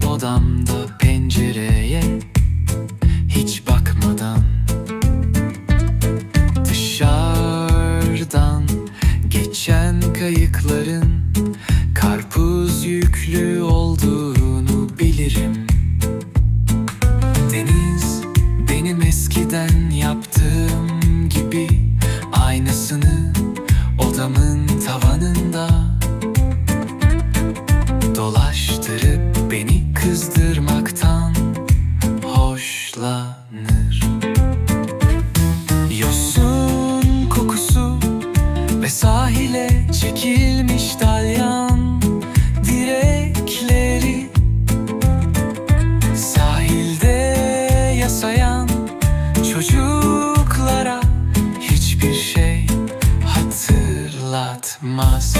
camda pencereye hiç bakmadan Dışarıdan geçen kayıkların karpuz yüklü olduğunu bilirim. Deniz benim eskiden yaptığım gibi aynısını odamın tavanında hoşlanır. Yosun kokusu ve sahile çekilmiş dalyan direkleri Sahilde yasayan çocuklara hiçbir şey hatırlatmaz